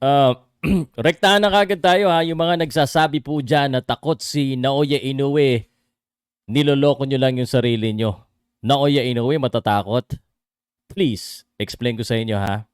Ah, rektahan na kagad tayo ha. Yung mga nagsasabi po dyan na takot si Naoya Inoue, niloloko nyo lang yung sarili nyo. Naoya Inoue, matatakot? Please, explain ko sa inyo ha.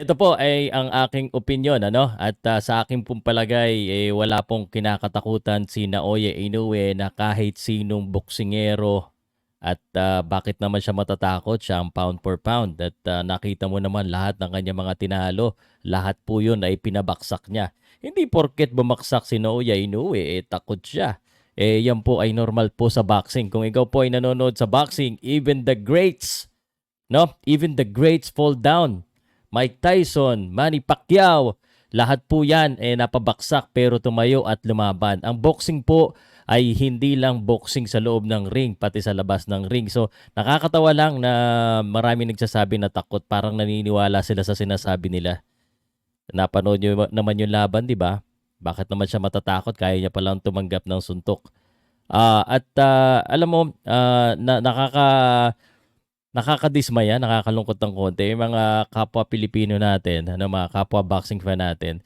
Ito po ay ang aking opinion ano? At ah, sa aking pong palagay eh, wala pong kinakatakutan si Naoya Inoue na kahit sinong boksingero at ah, bakit naman siya matatakot? Siya ang pound for pound. At ah, nakita mo naman lahat ng kanyang mga tinalo lahat po yun ay pinabaksak niya. Hindi porket bumaksak si Naoya Inoue eh takot siya. Eh yan po ay normal po sa boxing. Kung ikaw po ay nanonood sa boxing even the greats no? Even the greats fall down Mike Tyson, Manny Pacquiao, lahat po yan eh napabaksak pero tumayo at lumaban. Ang boxing po ay hindi lang boxing sa loob ng ring, pati sa labas ng ring. So nakakatawa lang na marami nagsasabi na takot, parang naniniwala sila sa sinasabi nila. Napanood nyo naman yung laban, di ba? Bakit naman siya matatakot? Kaya niya palang tumanggap ng suntok. Ah, at ah, alam mo, ah, na, nakaka nakakadismaya, nakakalungkot ng konti. Yung mga kapwa Pilipino natin, ano, mga kapwa boxing fan natin,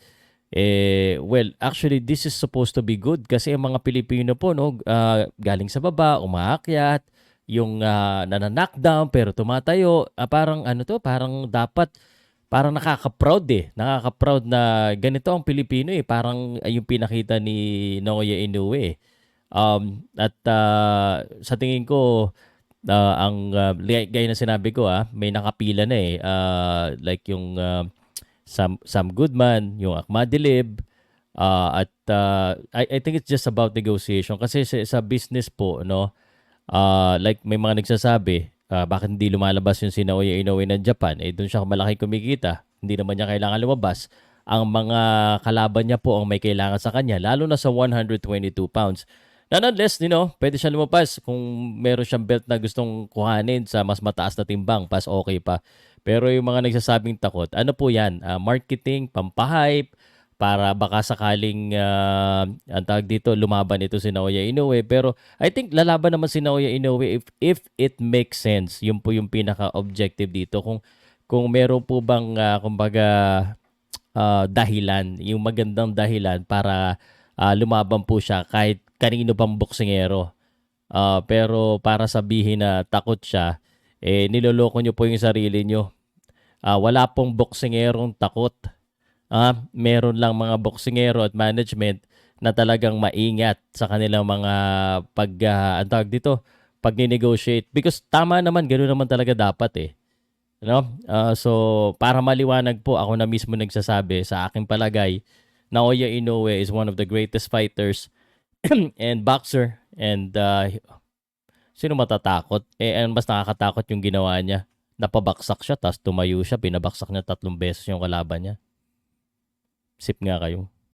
eh, well, actually, this is supposed to be good kasi ang mga Pilipino po, no, ah, galing sa baba, umaakyat, yung uh, nananakdown pero tumatayo, ah, parang ano to, parang dapat, parang nakaka-proud eh. Nakaka-proud na ganito ang Pilipino eh. Parang yung pinakita ni Noya Inoue eh. Um, at ah, sa tingin ko, Ah, ang uh, gaya na sinabi ko ah, may nakapila na eh. Ah, like yung ah, Sam, Sam Goodman, yung Akmadilib, ah, at ah, I, I think it's just about negotiation. Kasi sa, sa business po no ah, like may mga nagsasabi ah, bakit hindi lumalabas yung si Naoya Inoue ng Japan? Eh doon siya malaki kumikita. Hindi naman niya kailangan lumabas. Ang mga kalaban niya po ang may kailangan sa kanya lalo na sa 122 pounds Nonetheless, you know, pwede siya lumabas kung meron siyang belt na gustong kuhanin sa mas mataas na timbang, pas okay pa. Pero yung mga nagsasabing takot, ano po yan? Uh, marketing, pampahype, para baka sakaling uh, ang tawag dito lumaban ito si Naoya Inoue pero I think lalaban naman si Naoya Inoue if if it makes sense yun po yung pinaka objective dito kung kung meron po bang uh, kumbaga uh, dahilan yung magandang dahilan para uh, lumaban po siya kahit kanino pang boksingero. Uh, pero para sabihin na takot siya, eh, niloloko nyo po yung sarili nyo. Uh, wala pong boksingerong takot. Uh, meron lang mga boksingero at management na talagang maingat sa kanilang mga pag uh, ang dito pag negotiate because tama naman ganoon naman talaga dapat eh no uh, so para maliwanag po ako na mismo nagsasabi sa aking palagay Naoya Inoue is one of the greatest fighters and boxer and uh, sino matatakot? Eh, ang mas nakakatakot yung ginawa niya. Napabaksak siya, tapos tumayo siya, pinabaksak niya tatlong beses yung kalaban niya. Sip nga kayo.